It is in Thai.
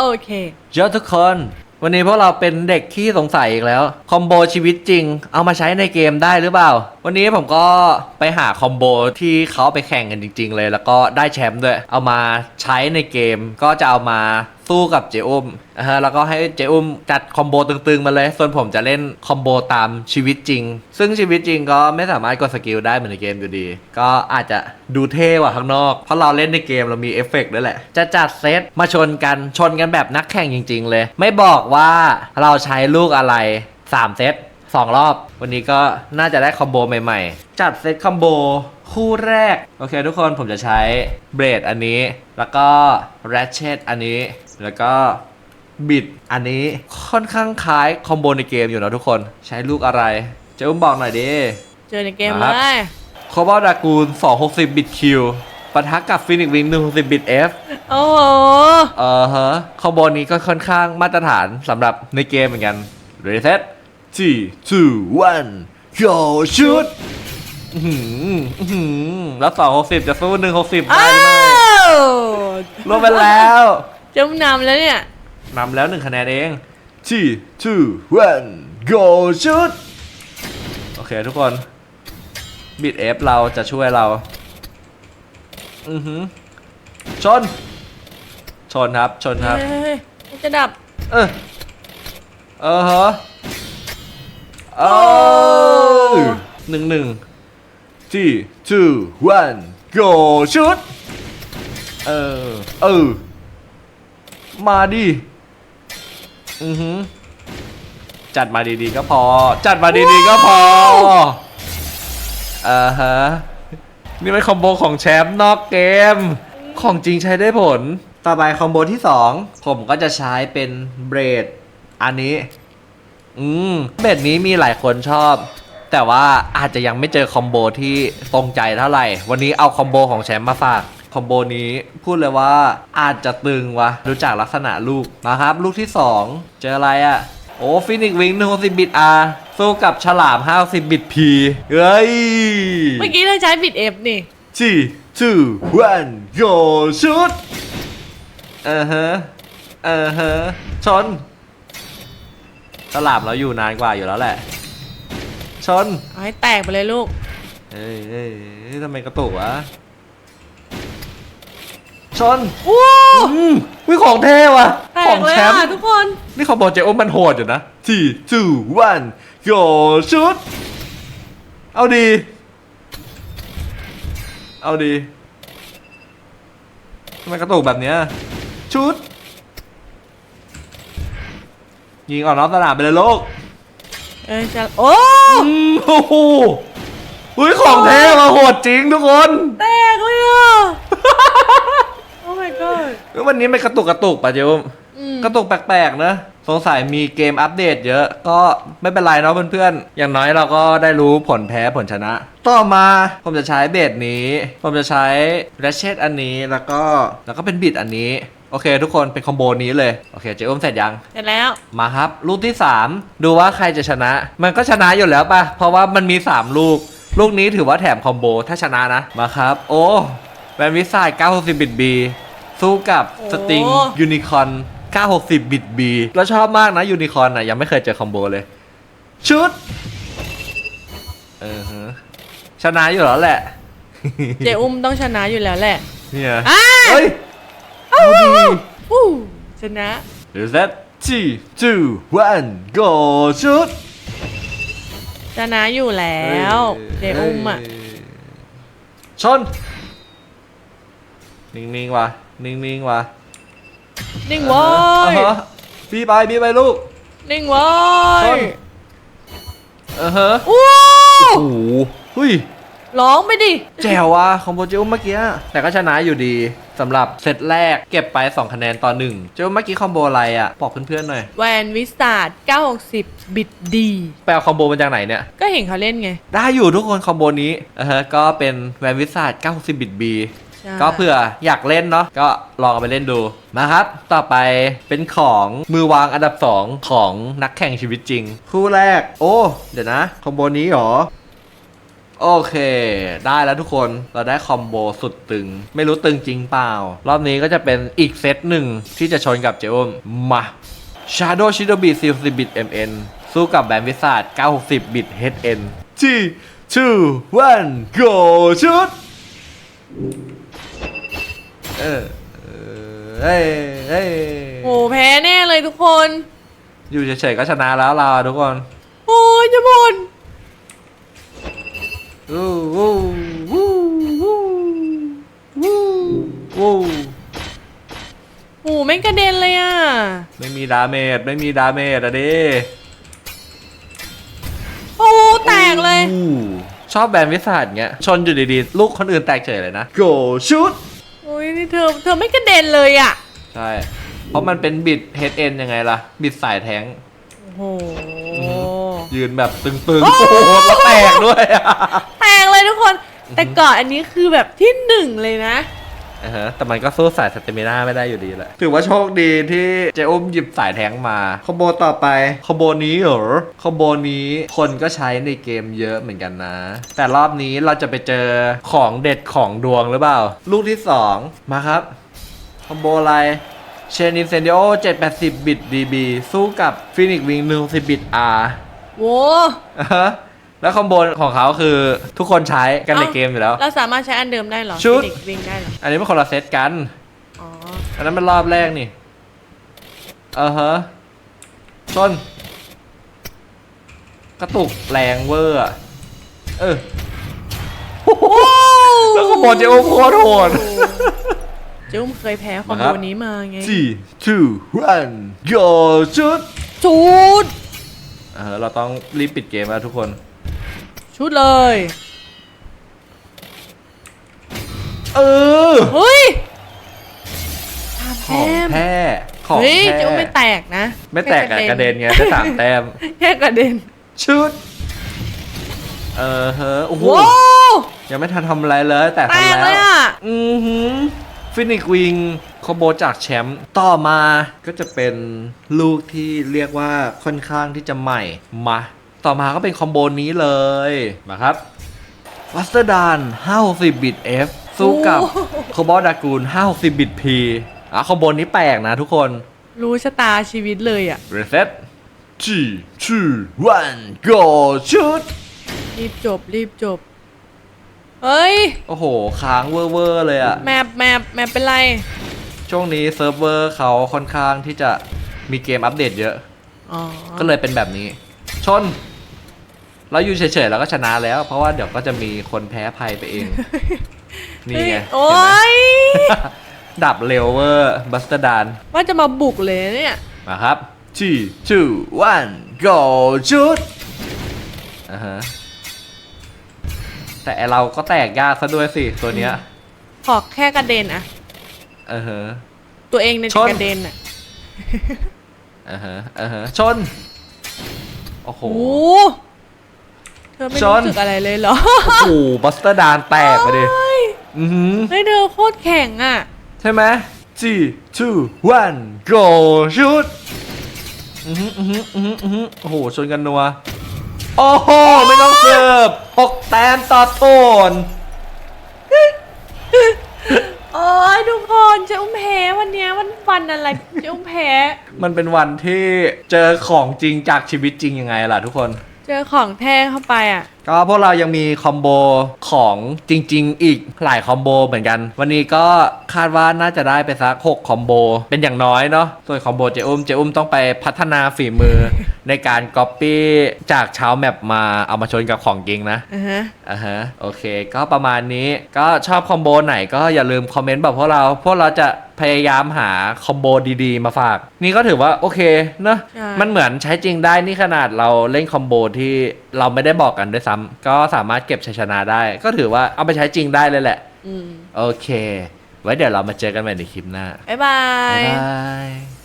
โอเคเยอะทุกคน วันนี้พวกเราเป็นเด็กที่สงสัยอีกแล้ว คอมโบชีวิตจริง เอามาใช้ในเกมได้หรือเปล่า วันนี้ผมก็ไปหาคอมโบที่เขาไปแข่งกันจริง ๆ เลย แล้วก็ได้แชมป์ด้วย เอามาใช้ในเกมก็จะเอามา สู้กับเจอุ้มฮะแล้วก็ให้เจอุ้มจัดคอมโบตึงๆมาเลย ส่วนผมจะเล่นคอมโบตามชีวิตจริง ซึ่งชีวิตจริงก็ไม่สามารถกดสกิลได้เหมือนในเกมอยู่ดี ก็อาจจะดูเท่กว่าข้างนอก เพราะเราเล่นในเกมเรามีเอฟเฟกต์ด้วยแหละ จะจัดเซตมาชนกัน ชนกันแบบนักแข่งจริง ๆ เลย ไม่บอกว่าเราใช้ลูกอะไร 3 เซต2รอบ วันนี้ก็น่าจะได้คอมโบใหม่ๆ จัดเซตคอมโบคู่แรก โอเคทุกคนผมจะใช้เบรดอันนี้ แล้วก็แรชเชตอันนี้ แล้วก็บิดอันนี้ค่อนข้างคล้ายคอมโบในเกมอยู่นะทุกคนใช้ลูกอะไร เจะอุ้มบอกหน่อยดิเจอในเกมคเลรับยโคบอลดากูล 260 บิตคิวปะทะกับฟินิกวิง160 บิตเอฟโอ้โหเออฮะคอมโบนี้ก็ค่อนข้างมาตรฐานสำหรับในเกมเหมือนกัน Ready set 3 2 1 go shoot อื้อหืออื้อหือแล้ว 260 จะสู้ 160 ได้อ้าหรือไม่วรวมไปแล้ว เจ้านำแล้วเนี่ย นำแล้ว1คะแนนเอง3 2 1 go shoot โอเคทุกคนบิดเอฟเราจะช่วยเรา อือหือ ชน ชนครับ ชนครับ เฮ้ยมันจะดับ เออเออฮะเออหนึ่งหนึ่ง three two one go shoot เออ เออ มาดิ อือหือ จัดมาดีๆก็พอ จัดมาดีๆก็พอ อ่าฮะ นี่เป็นคอมโบของแชมป์นอกเกม ของจริงใช้ได้ผล ต่อไปคอมโบที่ 2 ผมก็จะใช้เป็นเบรด อันนี้ อืม เบรดนี้มีหลายคนชอบแต่ว่าอาจจะยังไม่เจอคอมโบที่ตรงใจเท่าไหร่ วันนี้เอาคอมโบของแชมป์มาฝาก คอมโบนี้พูดเลยว่าอาจจะตึงวะดูจากลักษณะลูกมาครับ ลูกที่ 2 เจออะไรอะ่ะ โอ้ฟินิกวิง160บิต R สู้กับฉลาม50บิต P เฮ้ยเมื่อกี้เราใช้บิดเอฟนี่ three two one go shoot เออฮะเออฮะชนฉลามเราอยู่นานกว่าอยู่แล้วแหละ ชนเอาให้แตกไปเลยลูกเฮ้ยเฮ้ยเฮ้ยทำไมกระตุกวะ ชนโอ้อืมวิของเท่ว่ะ แตขอกงเลยแชมอะป์ทุกคนนี่เขาบอกเจโอมันโหดอยู่นะ three two one go shoot เอาดี เอาดีทำไมกระตุกแบบเนี้ยชุด ยิงออกนอกสนามไปเลยโลก เออจะโอ้อืมโอ้โหอุ้ยของแท้มาโหดจริงทุกคน แตกเลยอะโอ้ my god แล้ววันนี้ไม่กระตุกกระตุกป่ะเจมอืม กระตุกแปลกๆนะสงสัยมีเกมอัปเดตเยอะ ก็ไม่เป็นไรเนาะเพื่อนๆ อย่างน้อยเราก็ได้รู้ผลแพ้ผลชนะ ต่อมาผมจะใช้เบสนี้ ผมจะใช้แรชเชตอันนี้แล้วก็แล้วก็เป็นบิดอันนี้ โอเค ทุกคนเป็นคอมโบนี้เลย โอเคเจอุ้มเสร็จยัง เสร็จแล้ว มาครับลูกที่ 3 ดูว่าใครจะชนะ มันก็ชนะอยู่แล้วปะเพราะว่ามันมี 3 ลูก ลูกนี้ถือว่าแถมคอมโบถ้าชนะนะ มาครับ โอ้แวนวิสาย960บิตบี สู้กับโอ้สติงยูนิคอน960 บิตบีแล้วชอบมากนะยูนิคอนอะ ยังไม่เคยเจอคอมโบเลย ชุด เออฮะชนะอยู่แล้วแหละ เจอุ้มต้องชนะอยู่แล้วแหละ เนี่ยอ่าเฮ้ยเอาดีอู้ชนะหรือ that three two one go shoot ชนะอยู่แล้ว เจอุ้มอะเยชน นิ่งๆว่ะ นิ่งๆว่ะนิ่งโว้อ่ายฮะบีไปบีไปลูก นิ่งโว้ชยนเออฮะอู้โอ้โหเฮ้ย ร้องไปดิ แจ๋วว่ะคอมโบเจลเมื่อกี้ แต่ก็ชนะอยู่ดีสำหรับเซตแรกเก็บไป 2 คะแนนต่อหนึ่งเจลเมื่อกี้คอมโบอะไรอะ บอกเพื่อนๆหน่อย แวนวิสาด960 บิตดีไปเอาคอมโบมาจากไหนเนี่ย ก็เห็นเขาเล่นไง ได้อยู่ทุกคนคอมโบนี้อ่าฮะก็เป็นแวนวิสาด960บิตบี ใช่ ก็เผื่ออยากเล่นเนาะก็ลองเอาไปเล่นดูมาครับ ต่อไปเป็นของมือวางอันดับ 2 ของนักแข่งชีวิตจริง คู่แรก โอ้ เดี๋ยวนะคอมโบนี้เหรอ โอเค ได้แล้วทุกคนเราได้คอมโบสุดตึง ไม่รู้ตึงจริงเปล่า รอบนี้ก็จะเป็นอีกเซตหนึ่งที่จะชนกับเจโอมมา Shadow s h i d o b i 40 bit MN สู้กับแบนวิสาด960 bit HN 3 2 1 go ชุด เออเออเฮ้ยเฮ้ยโอ้แพ้แน่เลยทุกคน อยู่เฉยๆก็ชนะแล้วเราทุกคนโอ้ยจะบ่นวู้วู้วู้วู้วู้วู้โอ้ไม่งกระเด็นเลยอะ ไม่มีดาเมจไม่มีดาเมจอะดิโอ้แตกเลยอู้ชอบแบนวิสาดเงี้ย ชนอยู่ดีๆ ลูกคนอื่นแตกเฉยเลยนะ go shoot โอ้ย นี่เธอเธอไม่กระเด็นเลยอะ ใช่ เพราะมันเป็นบิด head end ยังไงล่ะ บิดสายแทงโอ้โห ยืนแบบตึงๆ โอ้โหแล้วแตกด้วยอะแตกเลยทุกคน แต่ก่อนอันนี้คือแบบที่หนึ่งเลยนะ อ่าฮะแต่มันก็สู้สายสเตมิน่าไม่ได้อยู่ดีแหละ ถือว่าโชคดีที่เจอุ้มหยิบสายแทงมาคอมโบต่อไปคอมโบนี้เหรอคอมโบนี้คนก็ใช้ในเกมเยอะเหมือนกันนะ แต่รอบนี้เราจะไปเจอของเด็ดของดวงหรือเปล่า ลูกที่ 2 มาครับคอมโบอะไรเชนินเซนดิโอ780 บิต DB สู้กับฟินิกวิง110 บิต R โว้ อ่าฮะ แล้วคอมโบของเขาคือทุกคนใช้กันในเกมอยู่แล้ว เราสามารถใช้อันเดิมได้เหรอชุดฟินิกซ์วิ่งได้เหรอ อันนี้เป็นคนละเซตกัน อ๋อ อันนั้นมันรอบแรกนี่เออฮะต้น กระตุกแรงเวอร์อะเออแล้วก็บอลเจโอโคตรโหดเจุ้มเคยแพ้คอมมาครัโบบนี้มาไง สี่ two one go ชุด ชุด เออเราต้องรีบปิดเกมแล้วทุกคน ชุดเลย เออเฮ้ยตามของแต้มแท้ของเฮ้ยแท้เจุ้มไม่แตกนะไม่แตกอะกระเด็นไงได้สามแต้มแค่กระเด็นชุด เออเฮ้อโอ้โห ว้าวยังไม่ทันทำอะไรเลย แต่แตทำกเลแล้ยว อะ อือหือฟินิกวิงคอมโบจากแชมป์ต่อมาก็จะเป็นลูกที่เรียกว่าค่อนข้างที่จะใหม่มา ต่อมาก็เป็นคอมโบนี้เลยมาครับวัสเตอร์ดาน50บิต F สู้กับโคบอลดากูล50บิต P อะคอมโบนี้แปลกนะทุกคนรู้ชะตาชีวิตเลยอะ Reset 3 2 1 go shoot รีบจบรีบจบ เฮ้ย โอ้โห ค้างเวอร์ๆเลยอะแมปแมปแมปเป็นไร ช่วงนี้เซิร์ฟเวอร์เขาค่อนข้างที่จะมีเกมอัปเดตเยอะ อ๋อ ก็เลยเป็นแบบนี้ ชน เราอยู่เฉยๆเราก็ชนะแล้ว เพราะว่าเดี๋ยวก็จะมีคนแพ้ภัยไปเอง นี่ไงเฮ้ยโอ้ยเห็นไหมดับเร็วเวอร์บัสเตอร์ดานว่าจะมาบุกเลยเนี่ย มาครับ three two one go shoot อ่าฮะแต่ไอ้เราก็แตกยากซะด้วยสิ ตัวเนี้ยขอแค่กระเด็นอะเออฮะตัวเองเนี่ยชจะนกระเด็นอะอ่าฮะอ่าฮะชน โอ้โหโอ้ เธอไม่ชรู้นสึกอะไรเลยเหรอ โอ้โหบัสเตอร์ดานแตกไปดิเฮ้ยอือหือเฮ้ยเธอโคตรแข็งอะใช่ไหม three two one go shoot อือหืออือหืออือหืออือหือโอ้โห ชนกันนัว โอ้โห ไม่ต้องเสิร์ฟหกแต้มต่อโทน โอ้ยทุกคนเจะอุ้มแพ้วันเนี้ยวันวันอะไรเจะอุ้มแพ้ มันเป็นวันที่เจอของจริงจากชีวิตจริงยังไงล่ะทุกคน เจอของแท้เข้าไปอะก็พวกเรายังมีคอมโบของจริง ๆ อีกหลายคอมโบเหมือนกัน วันนี้ก็คาดว่าน่าจะได้ไปสัก6คอมโบเป็นอย่างน้อยเนาะส่วนคอมโบเจอุ้มเจอุ้มต้องไปพัฒนาฝีมือ ในการก๊อปปี้จากชาวแมปมาเอามาชนกับของจริงนะอ่าฮะ อ่าฮะโอเค ก็ประมาณนี้ก็ชอบคอมโบไหนก็อย่าลืมคอมเมนต์บอกพวกเรา พวกเราจะ พยายามหาคอมโบดีๆ มาฝาก นี่ก็ถือว่าโอเคเนอะใช่ มันเหมือนใช้จริงได้นี่ขนาดเราเล่นคอมโบที่เราไม่ได้บอกกันด้วยซ้ำก็สามารถเก็บชัยชนะได้ ก็ถือว่าเอาไปใช้จริงได้เลยแหละ อืมโอเค ไว้เดี๋ยวเรามาเจอกันใหม่ในคลิปหน้าบ๊ายบาบ๊ายย บาย